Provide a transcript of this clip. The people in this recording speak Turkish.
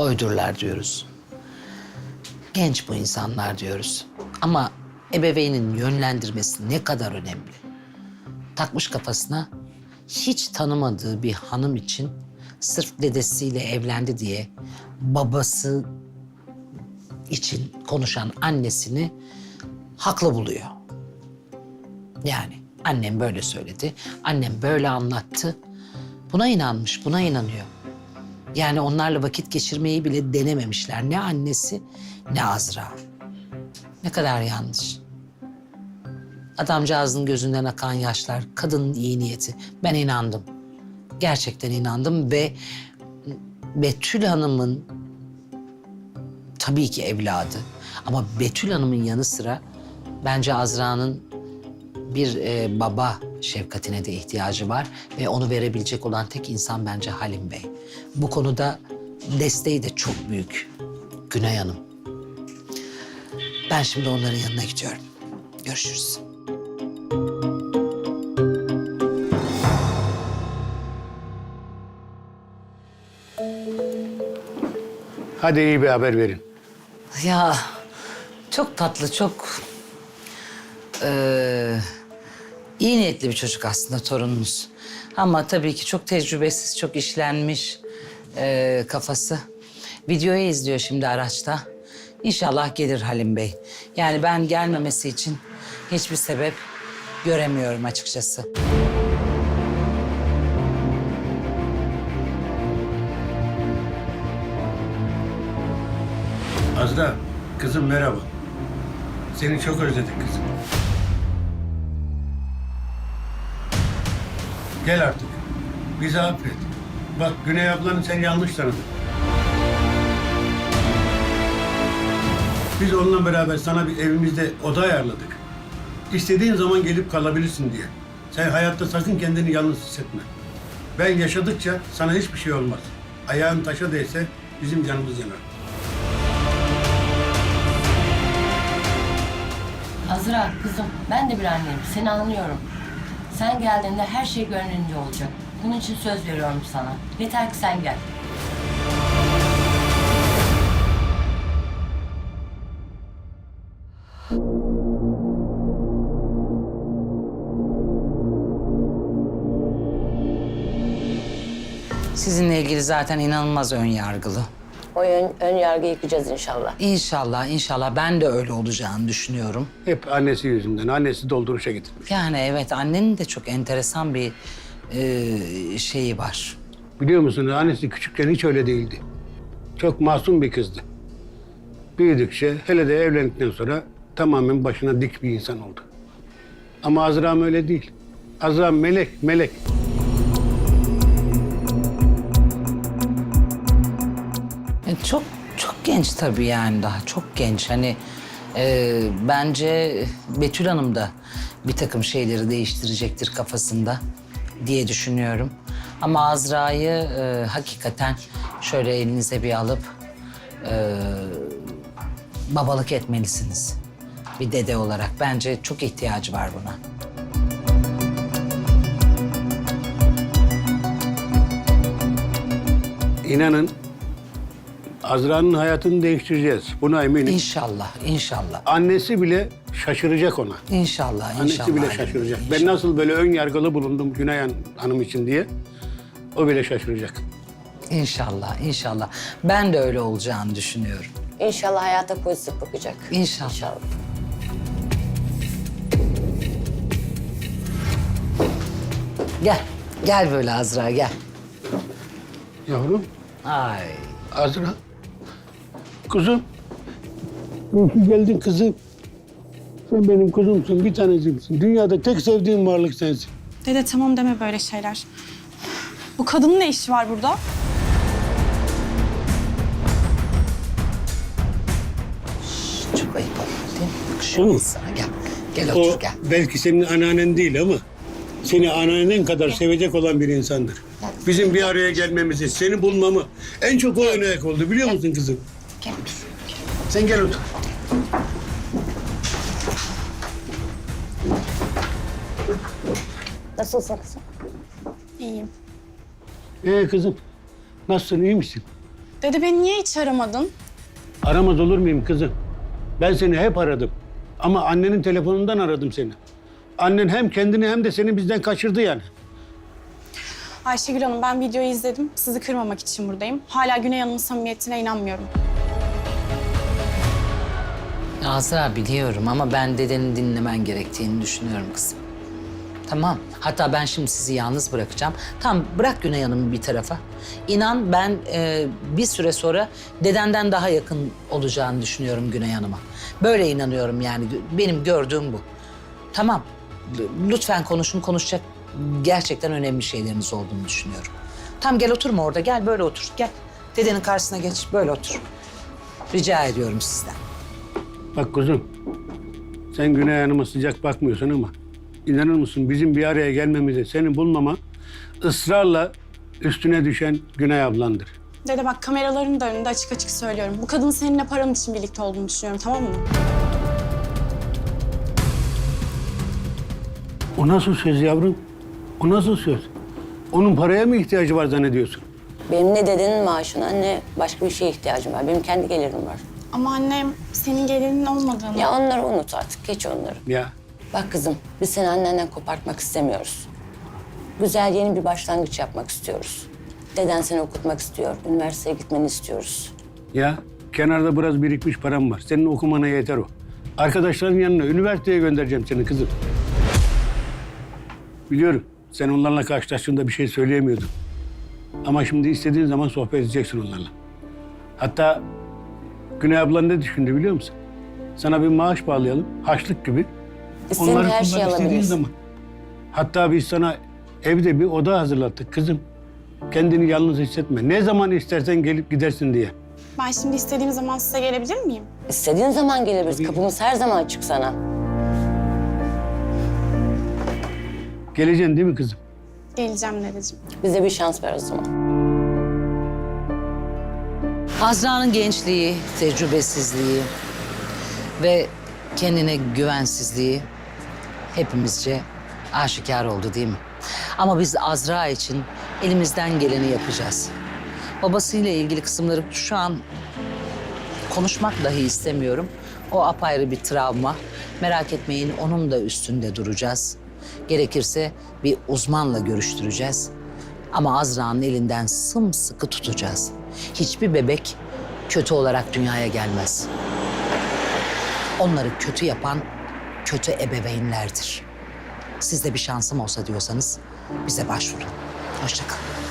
toydurlar diyoruz. Genç bu insanlar diyoruz. Ama ebeveynin yönlendirmesi ne kadar önemli. Takmış kafasına hiç tanımadığı bir hanım için sırf dedesiyle evlendi diye babası için konuşan annesini haklı buluyor. Yani annem böyle söyledi, annem böyle anlattı. Buna inanmış, buna inanıyor. Yani onlarla vakit geçirmeyi bile denememişler. Ne annesi ne Azra. Ne kadar yanlış. Adamcağızın gözünden akan yaşlar, kadının iyi niyeti. Ben inandım. Gerçekten inandım ve Betül Hanım'ın tabii ki evladı. Ama Betül Hanım'ın yanı sıra bence Azra'nın bir e, baba şefkatine de ihtiyacı var ve onu verebilecek olan tek insan bence Halim Bey. Bu konuda desteği de çok büyük Güney Hanım. Ben şimdi onların yanına gidiyorum. Görüşürüz. Hadi iyi bir haber verin. Ya çok tatlı, çok eee, iyi niyetli bir çocuk aslında torunumuz. Ama tabii ki çok tecrübesiz, çok işlenmiş eee, kafası. Videoyu izliyor şimdi araçta. İnşallah gelir Halim Bey. Yani ben gelmemesi için hiçbir sebep göremiyorum açıkçası. Azra, kızım merhaba. Seni çok özledik kızım. Gel artık. Bizi affet. Bak Güney ablanı sen yanlış tanıdın. Biz onunla beraber sana bir evimizde oda ayarladık. İstediğin zaman gelip kalabilirsin diye. Sen hayatta sakın kendini yalnız hissetme. Ben yaşadıkça sana hiçbir şey olmaz. Ayağın taşa değse bizim canımız yanar. Azra kızım ben de bir anneyim seni anlıyorum. Sen geldiğinde her şey gönlünce olacak. Bunun için söz veriyorum sana. Yeter ki sen gel. Sizinle ilgili zaten inanılmaz ön yargılı. O ön, ön yargıyı yıkacağız inşallah. İnşallah, inşallah ben de öyle olacağını düşünüyorum. Hep annesi yüzünden. Annesi dolduruşa getirmiş. Yani evet annenin de çok enteresan bir e, şeyi var. Biliyor musunuz annesi küçükken hiç öyle değildi. Çok masum bir kızdı. Büyüdükçe hele de evlendikten sonra tamamen başına dik bir insan oldu. Ama Azra'm öyle değil. Azra'm melek, melek. E, Çok çok genç tabii yani daha çok genç. Hani e, bence Betül Hanım da bir takım şeyleri değiştirecektir kafasında diye düşünüyorum. Ama Azra'yı e, hakikaten şöyle elinize bir alıp e, babalık etmelisiniz. Bir dede olarak bence çok ihtiyacı var buna. İnanın Azra'nın hayatını değiştireceğiz. Buna eminim. İnşallah, inşallah. Annesi bile şaşıracak ona. İnşallah, Annesi inşallah. bile şaşıracak. Ben inşallah. nasıl böyle ön yargılı bulundum Güney Han- Hanım için diye. O bile şaşıracak. İnşallah, inşallah. Ben de öyle olacağını düşünüyorum. İnşallah hayata pozitif bakacak. İnşallah. İnşallah. Gel, gel böyle Azra gel. Yavrum, Ay, Azra. Kuzum. Geldin kızım. Sen benim kuzumsun, bir tanecimsin. Dünyada tek sevdiğim varlık sensin. Dede tamam deme böyle şeyler. Bu kadının ne işi var burada? çok ayıp oldu değil mi? Yakışıyor sana gel. Gel O otur gel. belki senin anneannen değil ama seni anneannen kadar sevecek olan bir insandır. Bizim bir araya gelmemizi, seni bulmamı en çok o öne oldu biliyor musun kızım? Gel. Sen gel otur. Nasılsın kızım? İyiyim. Ee kızım, nasılsın, iyi misin? Dede beni niye hiç aramadın? Aramaz olur muyum kızım? Ben seni hep aradım. Ama annenin telefonundan aradım seni. Annen hem kendini hem de seni bizden kaçırdı yani. Ayşegül Hanım ben videoyu izledim. Sizi kırmamak için buradayım. Hala Güney Hanım'ın samimiyetine inanmıyorum. Azra biliyorum ama ben dedenin dinlemen gerektiğini düşünüyorum kızım. Tamam. Hatta ben şimdi sizi yalnız bırakacağım. Tamam bırak Güney Hanım'ı bir tarafa. İnan ben e, bir süre sonra dedenden daha yakın olacağını düşünüyorum Güney Hanım'a. Böyle inanıyorum yani. Benim gördüğüm bu. Tamam. Lütfen konuşun. Konuşacak gerçekten önemli şeyleriniz olduğunu düşünüyorum. Tamam gel oturma orada. Gel böyle otur. Gel. Dedenin karşısına geç. Böyle otur. Rica ediyorum sizden. Bak kuzum, sen Güney Hanım'a sıcak bakmıyorsun ama inanır mısın bizim bir araya gelmemize seni bulmama ısrarla üstüne düşen Güney ablandır. Dede bak kameraların da önünde açık açık söylüyorum. Bu kadın seninle paran için birlikte olduğunu düşünüyorum tamam mı? O nasıl söz yavrum? O nasıl söz? Onun paraya mı ihtiyacı var zannediyorsun? Benim ne dedenin maaşına ne başka bir şeye ihtiyacım var. Benim kendi gelirim var. Ama annem senin gelinin olmadığını... Ya onları unut artık. Geç onları. Ya Bak kızım, biz seni annenden kopartmak istemiyoruz. Güzel yeni bir başlangıç yapmak istiyoruz. Deden seni okutmak istiyor, üniversiteye gitmeni istiyoruz. Ya kenarda biraz birikmiş param var. Senin okumana yeter o. Arkadaşların yanına üniversiteye göndereceğim seni kızım. Biliyorum sen onlarla karşılaştığında bir şey söyleyemiyordun. Ama şimdi istediğin zaman sohbet edeceksin onlarla. Hatta Güney ablan ne düşündü biliyor musun? Sana bir maaş bağlayalım, haçlık gibi. İstediğin Onları her şeyi istediğin alabilirsin. zaman. Hatta biz sana evde bir oda hazırlattık kızım. Kendini yalnız hissetme. Ne zaman istersen gelip gidersin diye. Ben şimdi istediğim zaman size gelebilir miyim? İstediğin zaman gelebiliriz. Kapımız her zaman açık sana. Geleceksin değil mi kızım? Geleceğim dedeciğim. Bize bir şans ver o zaman. Azra'nın gençliği, tecrübesizliği ve kendine güvensizliği hepimizce aşikar oldu değil mi? Ama biz Azra için elimizden geleni yapacağız. Babasıyla ilgili kısımları şu an konuşmak dahi istemiyorum. O apayrı bir travma. Merak etmeyin onun da üstünde duracağız. Gerekirse bir uzmanla görüştüreceğiz. Ama Azra'nın elinden sımsıkı tutacağız. Hiçbir bebek kötü olarak dünyaya gelmez. Onları kötü yapan kötü ebeveynlerdir. Siz de bir şansım olsa diyorsanız bize başvurun. Hoşçakalın.